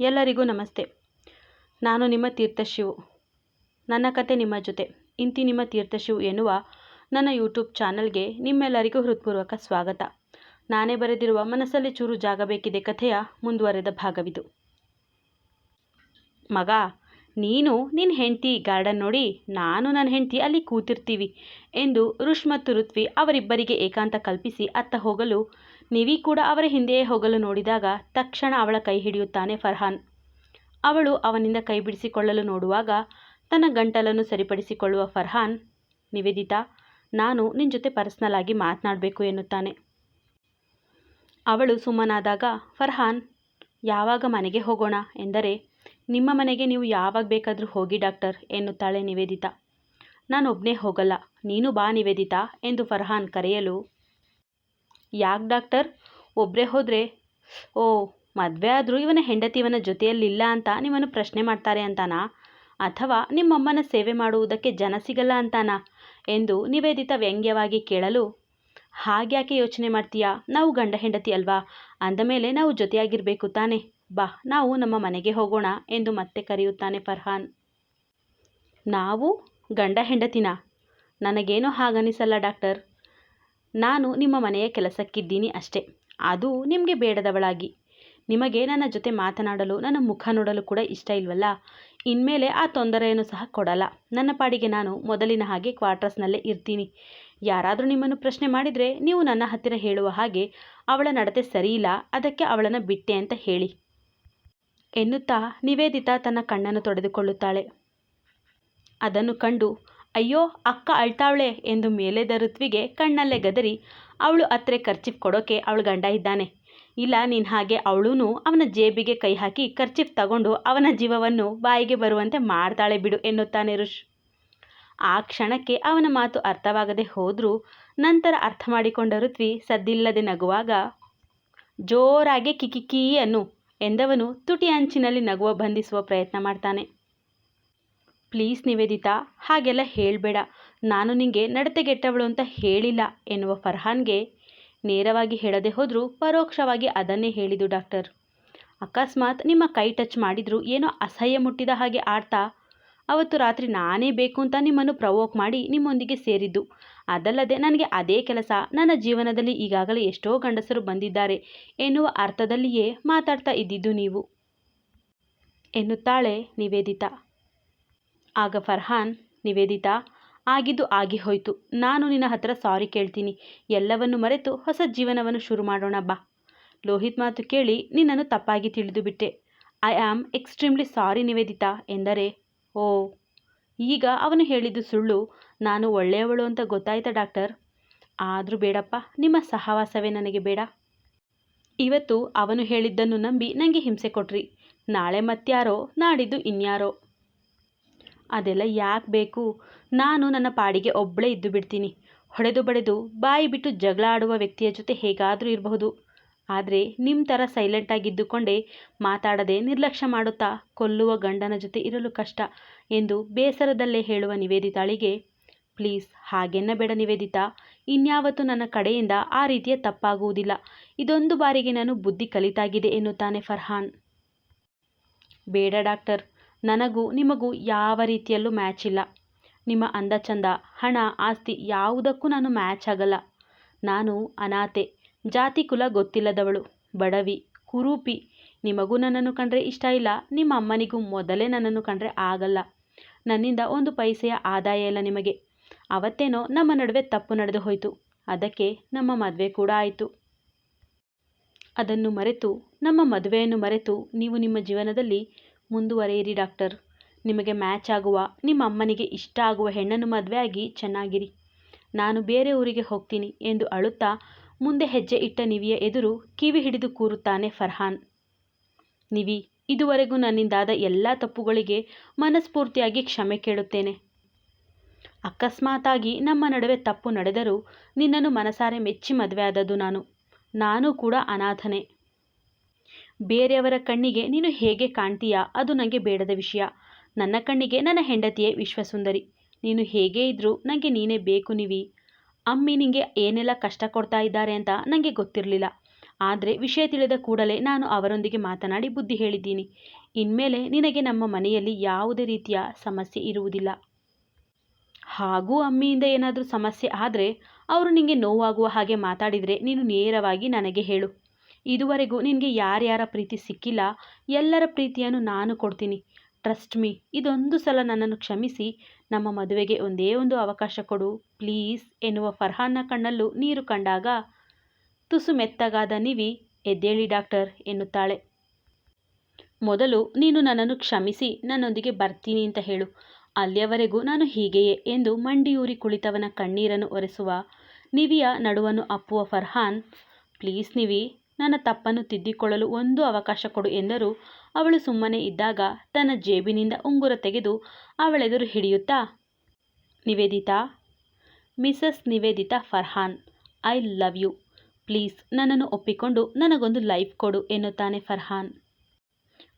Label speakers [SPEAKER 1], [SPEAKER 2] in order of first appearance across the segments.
[SPEAKER 1] ಎಲ್ಲರಿಗೂ ನಮಸ್ತೆ. ನಾನು ನಿಮ್ಮ ತೀರ್ಥಶಿವು. ನನ್ನ ಕತೆ ನಿಮ್ಮ ಜೊತೆ. ಇಂತಿ ನಿಮ್ಮ ತೀರ್ಥಶಿವು ಎನ್ನುವ ನನ್ನ ಯೂಟ್ಯೂಬ್ ಚಾನಲ್ಗೆ ನಿಮ್ಮೆಲ್ಲರಿಗೂ ಹೃತ್ಪೂರ್ವಕ ಸ್ವಾಗತ. ನಾನೇ ಬರೆದಿರುವ ಮನಸ್ಸಲ್ಲಿ ಚೂರು ಜಾಗ ಬೇಕಿದೆ ಕಥೆಯ ಮುಂದುವರೆದ ಭಾಗವಿದು. ಮಗ, ನೀನು ನಿನ್ನ ಹೆಂಡತಿ ಗಾರ್ಡನ್ ನೋಡಿ ನಾನು ನನ್ನ ಹೆಂಡತಿ ಅಲ್ಲಿ ಕೂತಿರ್ತೀವಿ ಎಂದು ಋಷ್ ಮತ್ತು ಋತ್ವಿ ಅವರಿಬ್ಬರಿಗೆ ಏಕಾಂತ ಕಲ್ಪಿಸಿ ಅತ್ತ ಹೋಗಲು ನಿವಿ ಕೂಡ ಅವರ ಹಿಂದೆಯೇ ಹೋಗಲು ನೋಡಿದಾಗ ತಕ್ಷಣ ಅವಳ ಕೈ ಹಿಡಿಯುತ್ತಾನೆ ಫರ್ಹಾನ್. ಅವಳು ಅವನಿಂದ ಕೈ ಬಿಡಿಸಿಕೊಳ್ಳಲು ನೋಡುವಾಗ ತನ್ನ ಗಂಟಲನ್ನು ಸರಿಪಡಿಸಿಕೊಳ್ಳುವ ಫರ್ಹಾನ್, ನಿವೇದಿತಾ, ನಾನು ನಿನ್ನ ಜೊತೆ ಪರ್ಸ್ನಲ್ ಆಗಿ ಮಾತನಾಡಬೇಕು ಎನ್ನುತ್ತಾನೆ. ಅವಳು ಸುಮ್ಮನಾದಾಗ, ಫರ್ಹಾನ್, ಯಾವಾಗ ಮನೆಗೆ ಹೋಗೋಣ ಎಂದರೆ, ನಿಮ್ಮ ಮನೆಗೆ ನೀವು ಯಾವಾಗ ಬೇಕಾದರೂ ಹೋಗಿ ಡಾಕ್ಟರ್ ಎನ್ನುತ್ತಾಳೆ ನಿವೇದಿತಾ. ನಾನೊಬ್ಬನೇ ಹೋಗಲ್ಲ, ನೀನು ಬಾ ನಿವೇದಿತಾ ಎಂದು ಫರ್ಹಾನ್ ಕರೆಯಲು ಯಾಕೆ ಡಾಕ್ಟರ್? ಒಬ್ಬರೇ ಹೋದರೆ, ಓ, ಮದುವೆ ಆದರೂ ಇವನ ಹೆಂಡತಿ ಇವನ ಜೊತೆಯಲ್ಲಿಲ್ಲ ಅಂತ ನಿಮ್ಮನ್ನು ಪ್ರಶ್ನೆ ಮಾಡ್ತಾರೆ ಅಂತಾನಾ? ಅಥವಾ ನಿಮ್ಮಮ್ಮನ ಸೇವೆ ಮಾಡುವುದಕ್ಕೆ ಜನ ಸಿಗಲ್ಲ ಅಂತಾನಾ? ಎಂದು ನಿವೇದಿತ ವ್ಯಂಗ್ಯವಾಗಿ ಕೇಳಲು ಹಾಗ್ಯಾಕೆ ಯೋಚನೆ ಮಾಡ್ತೀಯಾ? ನಾವು ಗಂಡ ಹೆಂಡತಿ ಅಲ್ವಾ? ಅಂದಮೇಲೆ ನಾವು ಜೊತೆಯಾಗಿರಬೇಕು ತಾನೆ. ಬಾ, ನಾವು ನಮ್ಮ ಮನೆಗೆ ಹೋಗೋಣ ಎಂದು ಮತ್ತೆ ಕರೆಯುತ್ತಾನೆ ಫರ್ಹಾನ್. ನಾವು ಗಂಡ ಹೆಂಡತಿನ? ನನಗೇನೋ ಹಾಗನಿಸಲ್ಲ ಡಾಕ್ಟರ್. ನಾನು ನಿಮ್ಮ ಮನೆಯ ಕೆಲಸಕ್ಕಿದ್ದೀನಿ ಅಷ್ಟೇ. ಅದು ನಿಮಗೆ ಬೇಡದವಳಾಗಿ. ನಿಮಗೆ ನನ್ನ ಜೊತೆ ಮಾತನಾಡಲು, ನನ್ನ ಮುಖ ನೋಡಲು ಕೂಡ ಇಷ್ಟ ಇಲ್ವಲ್ಲ? ಇನ್ಮೇಲೆ ಆ ತೊಂದರೆಯನ್ನು ಸಹ ಕೊಡಲ್ಲ. ನನ್ನ ಪಾಡಿಗೆ ನಾನು ಮೊದಲಿನ ಹಾಗೆ ಕ್ವಾರ್ಟರ್ಸ್ನಲ್ಲೇ ಇರ್ತೀನಿ. ಯಾರಾದರೂ ನಿಮ್ಮನ್ನು ಪ್ರಶ್ನೆ ಮಾಡಿದರೆ ನೀವು ನನ್ನ ಹತ್ತಿರ ಹೇಳುವ ಹಾಗೆ, ಅವಳ ನಡತೆ ಸರಿಯಿಲ್ಲ, ಅದಕ್ಕೆ ಅವಳನ್ನು ಬಿಟ್ಟೆ ಅಂತ ಹೇಳಿ. ಎನ್ನುತ್ತಾ ನಿವೇದಿತಾ ತನ್ನ ಕಣ್ಣನ್ನು ತೊಡೆದುಕೊಳ್ಳುತ್ತಾಳೆ. ಅದನ್ನು ಕಂಡು ಅಯ್ಯೋ, ಅಕ್ಕ ಅಳ್ತಾವಳೆ ಎಂದು ಮೇಲೆದ ಋತ್ವಿಗೆ ಕಣ್ಣಲ್ಲೇ ಗದರಿ. ಅವಳು ಅತ್ರೆ ಖರ್ಚಿಫ್ ಕೊಡೋಕೆ ಅವಳು ಗಂಡ ಇದ್ದಾನೆ. ಇಲ್ಲ, ನೀನು ಹಾಗೆ ಅವಳೂ ಅವನ ಜೇಬಿಗೆ ಕೈ ಹಾಕಿ ಖರ್ಚಿಫ್ ತಗೊಂಡು ಅವನ ಜೀವವನ್ನು ಬಾಯಿಗೆ ಬರುವಂತೆ ಮಾಡ್ತಾಳೆ ಬಿಡು ಎನ್ನುತ್ತಾನೆ ಋಷ್. ಆ ಕ್ಷಣಕ್ಕೆ ಅವನ ಮಾತು ಅರ್ಥವಾಗದೆ ಹೋದರೂ ನಂತರ ಅರ್ಥ ಮಾಡಿಕೊಂಡ ಋತ್ವಿ ಸದ್ದಿಲ್ಲದೆ ನಗುವಾಗ, ಜೋರಾಗಿ ಕಿಕಿಕೀ ಅನ್ನು ಎಂದವನು ತುಟಿ ಅಂಚಿನಲ್ಲಿ ನಗುವ ಬಂಧಿಸುವ ಪ್ರಯತ್ನ ಮಾಡ್ತಾನೆ. ಪ್ಲೀಸ್ ನಿವೇದಿತಾ, ಹಾಗೆಲ್ಲ ಹೇಳಬೇಡ. ನಾನು ನಿಂಗೆ ನಡತೆಗೆಟ್ಟವಳು ಅಂತ ಹೇಳಿಲ್ಲ ಎನ್ನುವ ಫರ್ಹಾನ್ಗೆ ನೇರವಾಗಿ ಹೇಳದೆ ಹೋದರೂ ಪರೋಕ್ಷವಾಗಿ ಅದನ್ನೇ ಹೇಳಿದು ಡಾಕ್ಟರ್. ಅಕಸ್ಮಾತ್ ನಿಮ್ಮ ಕೈ ಟಚ್ ಮಾಡಿದರೂ ಏನೋ ಅಸಹ್ಯ ಮುಟ್ಟಿದ ಹಾಗೆ ಆಡ್ತಾ, ಅವತ್ತು ರಾತ್ರಿ ನಾನೇ ಬೇಕು ಅಂತ ನಿಮ್ಮನ್ನು ಪ್ರವೋಕ್ ಮಾಡಿ ನಿಮ್ಮೊಂದಿಗೆ ಸೇರಿದ್ದು. ಅದಲ್ಲದೆ ನನಗೆ ಅದೇ ಕೆಲಸ, ನನ್ನ ಜೀವನದಲ್ಲಿ ಈಗಾಗಲೇ ಎಷ್ಟೋ ಗಂಡಸರು ಬಂದಿದ್ದಾರೆ ಎನ್ನುವ ಅರ್ಥದಲ್ಲಿಯೇ ಮಾತಾಡ್ತಾ ಇದ್ದಿದ್ದು ನೀವು. ಎನ್ನುತ್ತಾಳೆ ನಿವೇದಿತಾ. ಆಗ ಫರ್ಹಾನ್, ನಿವೇದಿತಾ, ಆಗಿದ್ದು ಆಗಿ ಹೋಯಿತು ನಾನು ನಿನ್ನ ಹತ್ರ ಸಾರಿ ಕೇಳ್ತೀನಿ. ಎಲ್ಲವನ್ನು ಮರೆತು ಹೊಸ ಜೀವನವನ್ನು ಶುರು ಮಾಡೋಣ ಬಾ ಲೋಹಿತ್ ಮಾತು ಕೇಳಿ ನಿನ್ನನ್ನು ತಪ್ಪಾಗಿ ತಿಳಿದು ಬಿಟ್ಟೆ. I am extremely sorry, Nivedita. ಎಂದರೆ, ಓ, ಈಗ ಅವನು ಹೇಳಿದ್ದು ಸುಳ್ಳು. ನಾನು ಒಳ್ಳೆಯವಳು ಅಂತ ಗೊತ್ತಾಯ್ತಾ, ಡಾಕ್ಟರ್? ಆದರೂ ಬೇಡಪ್ಪ, ನಿಮ್ಮ ಸಹವಾಸವೇ ನನಗೆ ಬೇಡ. ಇವತ್ತು ಅವನು ಹೇಳಿದ್ದನ್ನು ನಂಬಿ ನನಗೆ ಹಿಂಸೆ ಕೊಟ್ರಿ. ನಾಳೆ ಮತ್ಯಾರೋ ನಾಡಿದ್ದು ಇನ್ಯಾರೋ. ಅದೆಲ್ಲ ಯಾಕೆ ಬೇಕು? ನಾನು ನನ್ನ ಪಾಡಿಗೆ ಒಬ್ಬಳೇ ಇದ್ದು ಬಿಡ್ತೀನಿ. ಹೊಡೆದು ಬಡೆದು ಬಾಯಿ ಬಿಟ್ಟು ಜಗಳ ಆಡುವ ವ್ಯಕ್ತಿಯ ಜೊತೆ ಹೇಗಾದರೂ ಇರಬಹುದು. ಆದರೆ ನಿಮ್ಮ ಥರ ಸೈಲೆಂಟಾಗಿದ್ದುಕೊಂಡೇ ಮಾತಾಡದೆ ನಿರ್ಲಕ್ಷ್ಯ ಮಾಡುತ್ತಾ ಕೊಲ್ಲುವ ಗಂಡನ ಜೊತೆ ಇರಲು ಕಷ್ಟ ಎಂದು ಬೇಸರದಲ್ಲೇ ಹೇಳುವ ನಿವೇದಿತಾಳಿಗೆ, ಪ್ಲೀಸ್ ಹಾಗೆನ್ನಬೇಡ ನಿವೇದಿತಾ. ಇನ್ಯಾವತ್ತೂ ನನ್ನ ಕಡೆಯಿಂದ ಆ ರೀತಿಯ ತಪ್ಪಾಗುವುದಿಲ್ಲ. ಇದೊಂದು ಬಾರಿಗೆ ನಾನು ಬುದ್ಧಿ ಕಲಿತಾಗಿದೆ ಎನ್ನುತ್ತಾನೆ ಫರ್ಹಾನ್. ಬೇಡ ಡಾಕ್ಟರ್. ನನಗೂ ನಿಮಗೂ ಯಾವ ರೀತಿಯಲ್ಲೂ ಮ್ಯಾಚ್ ಇಲ್ಲ. ನಿಮ್ಮ ಅಂದ ಚಂದ, ಹಣ, ಆಸ್ತಿ ಯಾವುದಕ್ಕೂ ನಾನು ಮ್ಯಾಚ್ ಆಗಲ್ಲ. ನಾನು ಅನಾಥೆ, ಜಾತಿ ಕುಲ ಗೊತ್ತಿಲ್ಲದವಳು, ಬಡವಿ, ಕುರೂಪಿ. ನಿಮಗೂ ನನ್ನನ್ನು ಕಂಡ್ರೆ ಇಷ್ಟ ಇಲ್ಲ, ನಿಮ್ಮ ಅಮ್ಮನಿಗೂ ಮೊದಲೇ ನನ್ನನ್ನು ಕಂಡ್ರೆ ಆಗಲ್ಲ. ನನ್ನಿಂದ ಒಂದು ಪೈಸೆಯ ಆದಾಯ ಇಲ್ಲ ನಿಮಗೆ. ಅವತ್ತೇನೋ ನಮ್ಮ ನಡುವೆ ತಪ್ಪು ನಡೆದು ಹೋಯಿತು. ಅದಕ್ಕೆ ನಮ್ಮ ಮದುವೆ ಕೂಡ ಆಯಿತು. ಅದನ್ನು ಮರೆತು, ನಮ್ಮ ಮದುವೆಯನ್ನು ಮರೆತು ನೀವು ನಿಮ್ಮ ಜೀವನದಲ್ಲಿ ಮುಂದುವರೆಯಿರಿ, ಡಾಕ್ಟರ್. ನಿಮಗೆ ಮ್ಯಾಚ್ ಆಗುವ, ನಿಮ್ಮ ಅಮ್ಮನಿಗೆ ಇಷ್ಟ ಆಗುವ ಹೆಣ್ಣನ್ನು ಮದುವೆ ಚೆನ್ನಾಗಿರಿ. ನಾನು ಬೇರೆ ಊರಿಗೆ ಹೋಗ್ತೀನಿ ಎಂದು ಅಳುತ್ತಾ ಮುಂದೆ ಹೆಜ್ಜೆ ಇಟ್ಟ ನಿವಿಯ ಎದುರು ಕಿವಿ ಹಿಡಿದು ಕೂರುತ್ತಾನೆ ಫರ್ಹಾನ್. ನಿವಿ, ಇದುವರೆಗೂ ನನ್ನಿಂದಾದ ಎಲ್ಲ ತಪ್ಪುಗಳಿಗೆ ಮನಸ್ಫೂರ್ತಿಯಾಗಿ ಕ್ಷಮೆ ಕೇಳುತ್ತೇನೆ. ಅಕಸ್ಮಾತಾಗಿ ನಮ್ಮ ನಡುವೆ ತಪ್ಪು ನಡೆದರೂ ನಿನ್ನನ್ನು ಮನಸಾರೆ ಮೆಚ್ಚಿ ಮದುವೆ ಆದದ್ದು ನಾನು. ನಾನು ಕೂಡ ಅನಾಥನೆ. ಬೇರೆಯವರ ಕಣ್ಣಿಗೆ ನೀನು ಹೇಗೆ ಕಾಣ್ತೀಯಾ? ಅದು ನನಗೆ ಬೇಡದ ವಿಷಯ. ನನ್ನ ಕಣ್ಣಿಗೆ ನನ್ನ ಹೆಂಡತಿಯೇ ವಿಶ್ವಸುಂದರಿ. ನೀನು ಹೇಗೆ ಇದ್ದರೂ ನನಗೆ ನೀನೇ ಬೇಕು ನೀವಿ. ಅಮ್ಮಿ ನಿಂಗೆ ಏನೆಲ್ಲ ಕಷ್ಟ ಕೊಡ್ತಾ ಇದ್ದಾರೆ ಅಂತ ನನಗೆ ಗೊತ್ತಿರಲಿಲ್ಲ. ಆದರೆ ವಿಷಯ ತಿಳಿದ ಕೂಡಲೇ ನಾನು ಅವರೊಂದಿಗೆ ಮಾತನಾಡಿ ಬುದ್ಧಿ ಹೇಳಿದ್ದೀನಿ. ಇನ್ಮೇಲೆ ನಿನಗೆ ನಮ್ಮ ಮನೆಯಲ್ಲಿ ಯಾವುದೇ ರೀತಿಯ ಸಮಸ್ಯೆ ಇರುವುದಿಲ್ಲ. ಹಾಗೂ ಅಮ್ಮಿಯಿಂದ ಏನಾದರೂ ಸಮಸ್ಯೆ ಆದರೆ ಅವರು ನಿನಗೆ ನೋವಾಗುವ ಹಾಗೆ ಮಾತಾಡಿದರೆ ನೀನು ನೇರವಾಗಿ ನನಗೆ ಹೇಳು. ಇದುವರೆಗೂ ನಿನಗೆ ಯಾರ್ಯಾರ ಪ್ರೀತಿ ಸಿಕ್ಕಿಲ್ಲ, ಎಲ್ಲರ ಪ್ರೀತಿಯನ್ನು ನಾನು ಕೊಡ್ತೀನಿ. ಟ್ರಸ್ಟ್ ಮೀ ಇದೊಂದು ಸಲ ನನ್ನನ್ನು ಕ್ಷಮಿಸಿ. ನಮ್ಮ ಮದುವೆಗೆ ಒಂದೇ ಒಂದು ಅವಕಾಶ ಕೊಡು. ಪ್ಲೀಸ್, ಎನ್ನುವ ಫರ್ಹಾನ್ನ ಕಣ್ಣಲ್ಲೂ ನೀರು ಕಂಡಾಗ ತುಸು ಮೆತ್ತಗಾದ ನಿವಿ ಎದ್ದೇಳಿ ಡಾಕ್ಟರ್ ಎನ್ನುತ್ತಾಳೆ. ಮೊದಲು ನೀನು ನನ್ನನ್ನು ಕ್ಷಮಿಸಿ, ನನ್ನೊಂದಿಗೆ ಬರ್ತೀನಿ ಅಂತ ಹೇಳು. ಅಲ್ಲಿಯವರೆಗೂ ನಾನು ಹೀಗೆಯೇ ಎಂದು ಮಂಡಿಯೂರಿ ಕುಳಿತವನ ಕಣ್ಣೀರನ್ನು ಒರೆಸುವ ನಿವಿಯ ನಡುವನ್ನು ಅಪ್ಪುವ ಫರ್ಹಾನ್, ಪ್ಲೀಸ್ ನಿವಿ ನನ್ನ ತಪ್ಪನ್ನು ತಿದ್ದಿಕೊಳ್ಳಲು ಒಂದು ಅವಕಾಶ ಕೊಡು ಎಂದರು. ಅವಳು ಸುಮ್ಮನೆ ಇದ್ದಾಗ ತನ್ನ ಜೇಬಿನಿಂದ ಉಂಗುರ ತೆಗೆದು ಅವಳೆದುರು ಹಿಡಿಯುತ್ತಾ, Nivedita, Mrs Nivedita Farhan, I love you. Please, ನನ್ನನ್ನು ಒಪ್ಪಿಕೊಂಡು ನನಗೊಂದು ಲೈಫ್ ಕೊಡು, ಎನ್ನುತ್ತಾನೆ ಫರ್ಹಾನ್.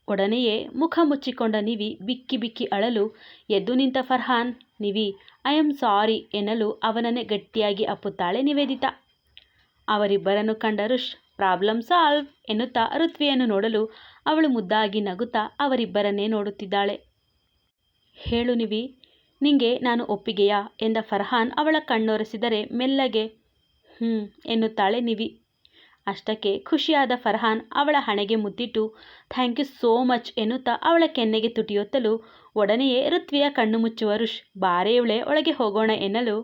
[SPEAKER 1] ಒಡನೆಯೇ ಮುಖ ಮುಚ್ಚಿಕೊಂಡ ನಿವಿ ಬಿಕ್ಕಿ ಬಿಕ್ಕಿ ಅಳಲು, ಎದ್ದು ನಿಂತ Farhan, Nivi, I am sorry ಎನ್ನಲು ಅವನನ್ನೇ ಗಟ್ಟಿಯಾಗಿ ಅಪ್ಪುತ್ತಾಳೆ ನಿವೇದಿತಾ. ಅವರಿಬ್ಬರನ್ನು ಕಂಡ ರುಷ್ ಪ್ರಾಬ್ಲಮ್ ಸಾಲ್ವ್ ಎನ್ನುತ್ತಾ ಋತ್ವಿಯನ್ನು ನೋಡಲು ಅವಳು ಮುದ್ದಾಗಿ ನಗುತ್ತಾ ಅವರಿಬ್ಬರನ್ನೇ ನೋಡುತ್ತಿದ್ದಾಳೆ. ಹೇಳು ನಿವಿ, ನಿಂಗೆ ನಾನು ಒಪ್ಪಿಗೆಯಾ? ಎಂದ ಫರ್ಹಾನ್ ಅವಳ ಕಣ್ಣೊರೆಸಿದರೆ ಮೆಲ್ಲಗೆ ಹ್ಞೂ ಎನ್ನುತ್ತಾಳೆ ನಿವಿ. ಅಷ್ಟಕ್ಕೆ ಖುಷಿಯಾದ ಫರ್ಹಾನ್ ಅವಳ ಹಣೆಗೆ ಮುದ್ದಿಟ್ಟು, ಥ್ಯಾಂಕ್ ಯು ಸೋ ಮಚ್, ಎನ್ನುತ್ತಾ ಅವಳ ಕೆನ್ನೆಗೆ ತುಟಿಯೊತ್ತಲು, ಒಡನೆಯೇ ಋತ್ವಿಯ ಕಣ್ಣು ಮುಚ್ಚುವ ರುಷ್ ಬಾರೇವಳೆ ಒಳಗೆ ಹೋಗೋಣ, ಎನ್ನಲು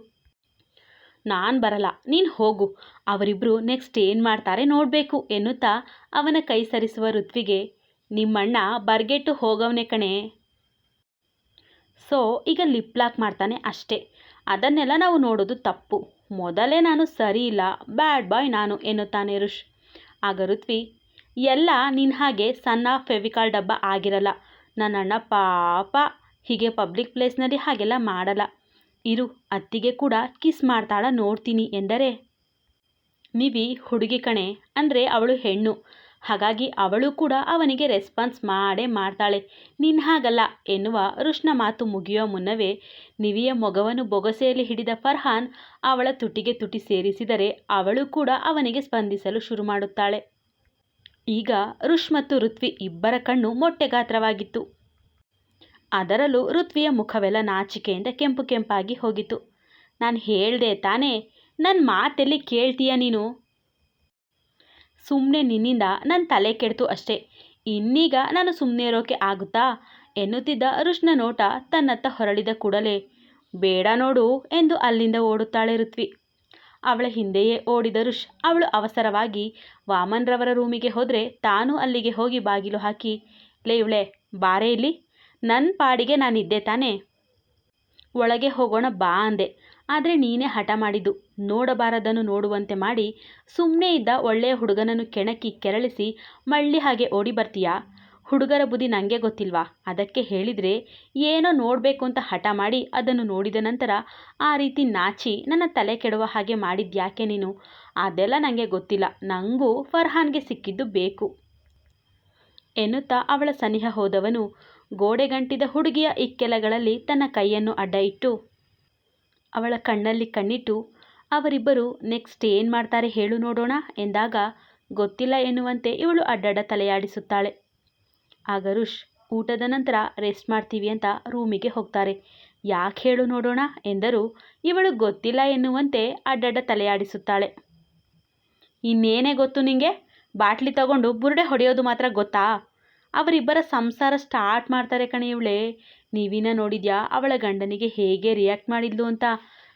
[SPEAKER 1] ನಾನು ಬರಲ್ಲ, ನೀನು ಹೋಗು. ಅವರಿಬ್ಬರು ನೆಕ್ಸ್ಟ್ ಏನು ಮಾಡ್ತಾರೆ ನೋಡಬೇಕು ಎನ್ನುತ್ತಾ ಅವನ ಕೈ ಸರಿಸುವ ಋತ್ವಿಗೆ, ನಿಮ್ಮಣ್ಣ ಬರ್ಗೆಟ್ಟು ಹೋಗವನೆ ಕಣೆ. ಸೊ, ಈಗ ಲಿಪ್ ಲಾಕ್ ಮಾಡ್ತಾನೆ ಅಷ್ಟೇ. ಅದನ್ನೆಲ್ಲ ನಾವು ನೋಡೋದು ತಪ್ಪು. ಮೊದಲೇ ನಾನು ಸರಿ ಇಲ್ಲ ಬ್ಯಾಡ್ ಬಾಯ್ ನಾನು ಎನ್ನುತ್ತಾನೆ ಋಷ್. ಆಗ ಋತ್ವಿ, ಎಲ್ಲ ನಿನ್ನ ಹಾಗೆ ಸಣ್ಣ ಫೆವಿಕಾಲ್ ಡಬ್ಬ ಆಗಿರಲ್ಲ. ನನ್ನಣ್ಣ ಪಾಪ ಹೀಗೆ ಪಬ್ಲಿಕ್ ಪ್ಲೇಸ್ನಲ್ಲಿ ಹಾಗೆಲ್ಲ ಮಾಡಲ್ಲ. ಇರು, ಅತ್ತಿಗೆ ಕೂಡ ಕಿಸ್ ಮಾಡ್ತಾಳ ನೋಡ್ತೀನಿ ಎಂದರೆ. ನಿವಿ ಹುಡುಗಿ ಕಣೆ, ಅಂದರೆ ಅವಳು ಹೆಣ್ಣು. ಹಾಗಾಗಿ ಅವಳು ಕೂಡ ಅವನಿಗೆ ರೆಸ್ಪಾನ್ಸ್ ಮಾಡೇ ಮಾಡ್ತಾಳೆ. ನಿನ್ನ ಹಾಗಲ್ಲ ಎನ್ನುವ ರುಷ್ನ ಮಾತು ಮುಗಿಯೋ ಮುನ್ನವೇ ನಿವಿಯ ಮೊಗವನ್ನು ಬೊಗಸೆಯಲ್ಲಿ ಹಿಡಿದ ಫರ್ಹಾನ್ ಅವಳ ತುಟಿಗೆ ತುಟಿ ಸೇರಿಸಿದರೆ ಅವಳು ಕೂಡ ಅವನಿಗೆ ಸ್ಪಂದಿಸಲು ಶುರು ಮಾಡುತ್ತಾಳೆ. ಈಗ ರುಷ್ ಮತ್ತು ಋತ್ವಿ ಇಬ್ಬರ ಕಣ್ಣು ಮೊಟ್ಟೆ ಗಾತ್ರವಾಗಿತ್ತು ಅದರಲ್ಲೂ ಋತ್ವಿಯ ಮುಖವೆಲ್ಲ ನಾಚಿಕೆಯಿಂದ ಕೆಂಪು ಕೆಂಪಾಗಿ ಹೋಗಿತು ನಾನು ಹೇಳ್ದೆ ತಾನೇ ನನ್ನ ಮಾತೆಲ್ಲಿ ಕೇಳ್ತೀಯ ನೀನು? ಸುಮ್ಮನೆ ನಿನ್ನಿಂದ ನನ್ನ ತಲೆ ಕೆಡ್ತು ಅಷ್ಟೇ. ಇನ್ನೀಗ ನಾನು ಸುಮ್ಮನೆ ಇರೋಕೆ ಆಗುತ್ತಾ? ಎನ್ನುತ್ತಿದ್ದ ಋಷ್ಣ ನೋಟ ತನ್ನತ್ತ ಹೊರಳಿದ ಕೂಡಲೇ, ಬೇಡ ನೋಡು ಎಂದು ಅಲ್ಲಿಂದ ಓಡುತ್ತಾಳೆ ಋತ್ವಿ. ಅವಳ ಹಿಂದೆಯೇ ಓಡಿದ ಋಷ್ ಅವಳು ಅವಸರವಾಗಿ ವಾಮನ್ರವರ ರೂಮಿಗೆ ಹೋದರೆ ತಾನು ಅಲ್ಲಿಗೆ ಹೋಗಿ ಬಾಗಿಲು ಹಾಕಿ, ಲೇ ಇವಳೆ, ಬಾರೇ ಇಲ್ಲಿ? ನನ್ನ ಪಾಡಿಗೆ ನಾನಿದ್ದೆ ತಾನೇ? ಒಳಗೆ ಹೋಗೋಣ ಬಾ ಅಂದೆ. ಆದರೆ ನೀನೇ ಹಠ ಮಾಡಿದ್ದು. ನೋಡಬಾರದನ್ನು ನೋಡುವಂತೆ ಮಾಡಿ ಸುಮ್ಮನೆ ಇದ್ದ ಒಳ್ಳೆಯ ಹುಡುಗನನ್ನು ಕೆಣಕಿ ಕೆರಳಿಸಿ ಮಳ್ಳಿ ಹಾಗೆ ಓಡಿ ಬರ್ತೀಯಾ? ಹುಡುಗರ ಬುದ್ಧಿ ನನಗೆ ಗೊತ್ತಿಲ್ವಾ? ಅದಕ್ಕೆ ಹೇಳಿದರೆ ಏನೋ ನೋಡಬೇಕು ಅಂತ ಹಠ ಮಾಡಿ ಅದನ್ನು ನೋಡಿದ ನಂತರ ಆ ರೀತಿ ನಾಚಿ ನನ್ನ ತಲೆ ಕೆಡುವ ಹಾಗೆ ಮಾಡಿದ್ಯಾಕೆ ನೀನು? ಅದೆಲ್ಲ ನನಗೆ ಗೊತ್ತಿಲ್ಲ. ನನಗೂ ಫರ್ಹಾನ್ಗೆ ಸಿಕ್ಕಿದ್ದು ಬೇಕು. ಎನ್ನುತ್ತಾ ಅವಳ ಸನಿಹ ಹೋದವನು ಗೋಡೆಗಂಟಿದ ಹುಡುಗಿಯ ಇಕ್ಕೆಲಗಳಲ್ಲಿ ತನ್ನ ಕೈಯನ್ನು ಅಡ್ಡ ಇಟ್ಟು, ಅವಳ ಕಣ್ಣಲ್ಲಿ ಕಣ್ಣಿಟ್ಟು, ಅವರಿಬ್ಬರು ನೆಕ್ಸ್ಟ್ ಏನು ಮಾಡ್ತಾರೆ ಹೇಳು ನೋಡೋಣ ಎಂದಾಗ, ಗೊತ್ತಿಲ್ಲ ಎನ್ನುವಂತೆ ಇವಳು ಅಡ್ಡಡ್ಡ ತಲೆಯಾಡಿಸುತ್ತಾಳೆ. ಆಗ ರುಷ್, ಊಟದ ನಂತರ ರೆಸ್ಟ್ ಮಾಡ್ತೀವಿ ಅಂತ ರೂಮಿಗೆ ಹೋಗ್ತಾರೆ. ಯಾಕೆ ಹೇಳು ನೋಡೋಣ ಎಂದರೂ, ಇವಳು ಗೊತ್ತಿಲ್ಲ ಎನ್ನುವಂತೆ ಅಡ್ಡಡ್ಡ ತಲೆಯಾಡಿಸುತ್ತಾಳೆ. ಇನ್ನೇನೇ ಗೊತ್ತು ನಿಂಗೆ? ಬಾಟ್ಲಿ ತಗೊಂಡು ಬುರುಡೆ ಹೊಡೆಯೋದು ಮಾತ್ರ ಗೊತ್ತಾ? ಅವರಿಬ್ಬರ ಸಂಸಾರ ಸ್ಟಾರ್ಟ್ ಮಾಡ್ತಾರೆ ಕಣೆ ಇವಳೆ. ನೀವಿನ ನೋಡಿದ್ಯಾ? ಅವಳ ಗಂಡನಿಗೆ ಹೇಗೆ ರಿಯಾಕ್ಟ್ ಮಾಡಿದ್ಲು ಅಂತ?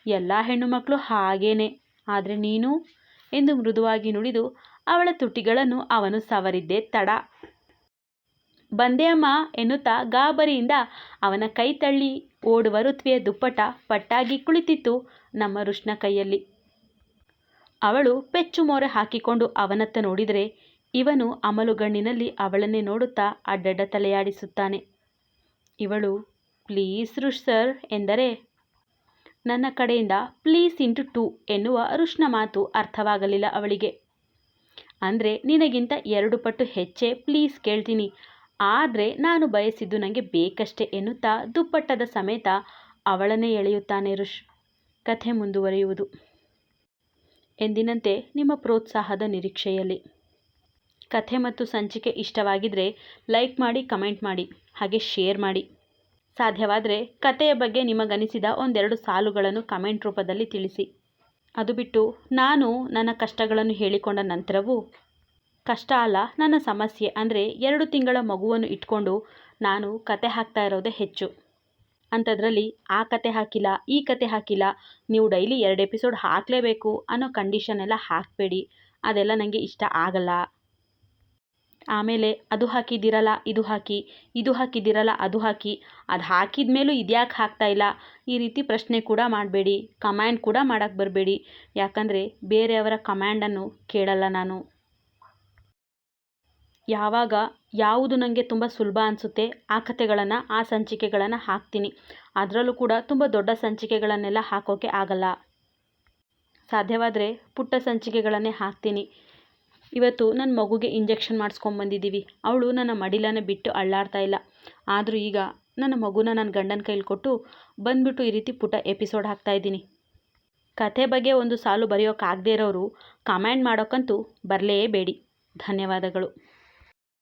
[SPEAKER 1] ಎಲ್ಲ ಹೆಣ್ಣು ಮಕ್ಕಳು ಹಾಗೇನೆ. ಆದರೆ ನೀನು? ಎಂದು ಮೃದುವಾಗಿ ನುಡಿದು ಅವಳ ತುಟಿಗಳನ್ನು ಅವನು ಸವರಿದ್ದೆ ತಡ. ಬಂದೆ ಅಮ್ಮ ಎನ್ನುತ್ತಾ ಗಾಬರಿಯಿಂದ ಅವನ ಕೈ ತಳ್ಳಿ ಓಡುವ ಋತ್ವಿಯ ದುಪ್ಪಟ ಪಟ್ಟಾಗಿ ಕುಳಿತಿತ್ತು ನಮ್ಮ ಋಷ್ಣ ಕೈಯಲ್ಲಿ. ಅವಳು ಪೆಚ್ಚು ಮೋರೆ ಹಾಕಿಕೊಂಡು ಅವನತ್ತ ನೋಡಿದರೆ ಇವನು ಅಮಲುಗಣ್ಣಿನಲ್ಲಿ ಅವಳನ್ನೇ ನೋಡುತ್ತಾ ಅಡ್ಡಡ್ಡ ತಲೆಯಾಡಿಸುತ್ತಾನೆ. ಇವಳು, ಪ್ಲೀಸ್ ರುಷ್ ಸರ್ ಎಂದರೆ, ನನ್ನ ಕಡೆಯಿಂದ ಪ್ಲೀಸ್ ಇಂಟು ಟೂ ಎನ್ನುವ ರುಷ್ನ ಮಾತು ಅರ್ಥವಾಗಲಿಲ್ಲ ಅವಳಿಗೆ. ಅಂದರೆ ನಿನಗಿಂತ ಎರಡು ಪಟ್ಟು ಹೆಚ್ಚೆ ಪ್ಲೀಸ್ ಕೇಳ್ತೀನಿ. ಆದರೆ ನಾನು ಬಯಸಿದ್ದು ನನಗೆ ಬೇಕಷ್ಟೆ ಎನ್ನುತ್ತಾ ದುಪ್ಪಟ್ಟದ ಸಮೇತ ಅವಳನ್ನೇ ಎಳೆಯುತ್ತಾನೆ ರುಷ್. ಕಥೆ ಮುಂದುವರಿಯುವುದು. ಎಂದಿನಂತೆ ನಿಮ್ಮ ಪ್ರೋತ್ಸಾಹದ ನಿರೀಕ್ಷೆಯಲ್ಲಿ. ಕಥೆ ಮತ್ತು ಸಂಚಿಕೆ ಇಷ್ಟವಾಗಿದ್ದರೆ ಲೈಕ್ ಮಾಡಿ ಕಮೆಂಟ್ ಮಾಡಿ, ಹಾಗೆ ಶೇರ್ ಮಾಡಿ. ಸಾಧ್ಯವಾದರೆ ಕಥೆಯ ಬಗ್ಗೆ ನಿಮಗನಿಸಿದ ಒಂದೆರಡು ಸಾಲುಗಳನ್ನು ಕಮೆಂಟ್ ರೂಪದಲ್ಲಿ ತಿಳಿಸಿ. ಅದು ಬಿಟ್ಟು ನಾನು ನನ್ನ ಕಷ್ಟಗಳನ್ನು ಹೇಳಿಕೊಂಡ ನಂತರವೂ ಕಷ್ಟ ಅಲ್ಲ, ನನ್ನ ಸಮಸ್ಯೆ ಅಂದರೆ ಎರಡು ತಿಂಗಳ ಮಗುವನ್ನು ಇಟ್ಕೊಂಡು ನಾನು ಕತೆ ಹಾಕ್ತಾ ಇರೋದೇ ಹೆಚ್ಚು. ಅಂಥದ್ರಲ್ಲಿ ಆ ಕತೆ ಹಾಕಿಲ್ಲ, ಈ ಕತೆ ಹಾಕಿಲ್ಲ, ನೀವು ಡೈಲಿ ಎರಡು ಎಪಿಸೋಡ್ ಹಾಕಲೇಬೇಕು ಅನ್ನೋ ಕಂಡೀಷನ್ ಎಲ್ಲ ಹಾಕಬೇಡಿ. ಅದೆಲ್ಲ ನನಗೆ ಇಷ್ಟ ಆಗಲ್ಲ. ಆಮೇಲೆ ಅದು ಹಾಕಿದ್ದೀರಲ್ಲ, ಇದು ಹಾಕಿ, ಇದು ಹಾಕಿದ್ದೀರಲ್ಲ, ಅದು ಹಾಕಿ. ಅದು ಹಾಕಿದ ಮೇಲೂ ಇದ್ಯಾಕೆ ಹಾಕ್ತಾ ಇಲ್ಲ? ಈ ರೀತಿ ಪ್ರಶ್ನೆ ಕೂಡ ಮಾಡಬೇಡಿ ಕಮ್ಯಾಂಡ್ ಕೂಡ ಮಾಡೋಕ್ಕೆ ಬರಬೇಡಿ. ಯಾಕಂದರೆ ಬೇರೆಯವರ ಕಮ್ಯಾಂಡನ್ನು ಕೇಳಲ್ಲ ನಾನು. ಯಾವಾಗ ಯಾವುದು ನನಗೆ ತುಂಬ ಸುಲಭ ಅನಿಸುತ್ತೆ, ಆ ಕಥೆಗಳನ್ನು, ಆ ಸಂಚಿಕೆಗಳನ್ನು ಹಾಕ್ತೀನಿ. ಅದರಲ್ಲೂ ಕೂಡ ತುಂಬ ದೊಡ್ಡ ಸಂಚಿಕೆಗಳನ್ನೆಲ್ಲ ಹಾಕೋಕ್ಕೆ ಆಗಲ್ಲ. ಸಾಧ್ಯವಾದರೆ ಪುಟ್ಟ ಸಂಚಿಕೆಗಳನ್ನೇ ಹಾಕ್ತೀನಿ. ಇವತ್ತು ನನ್ನ ಮಗುಗೆ ಇಂಜೆಕ್ಷನ್ ಮಾಡಿಸ್ಕೊಂಬಂದಿದ್ದೀವಿ ಅವಳು ನನ್ನ ಮಡಿಲನ್ನು ಬಿಟ್ಟು ಅಳ್ಳಾಡ್ತಾ ಇಲ್ಲ. ಆದರೂ ಈಗ ನನ್ನ ಮಗುನ ನನ್ನ ಗಂಡನ ಕೈಲಿ ಕೊಟ್ಟು ಬಂದ್ಬಿಟ್ಟು ಈ ರೀತಿ ಪುಟ ಎಪಿಸೋಡ್ ಹಾಕ್ತಾಯಿದ್ದೀನಿ ಕಥೆ ಬಗ್ಗೆ ಒಂದು ಸಾಲು ಬರೆಯೋಕ್ಕಾಗದೇ ಇರೋರು ಕಮೆಂಟ್ ಮಾಡೋಕ್ಕಂತೂ ಬರಲೇಬೇಡಿ. ಧನ್ಯವಾದಗಳು.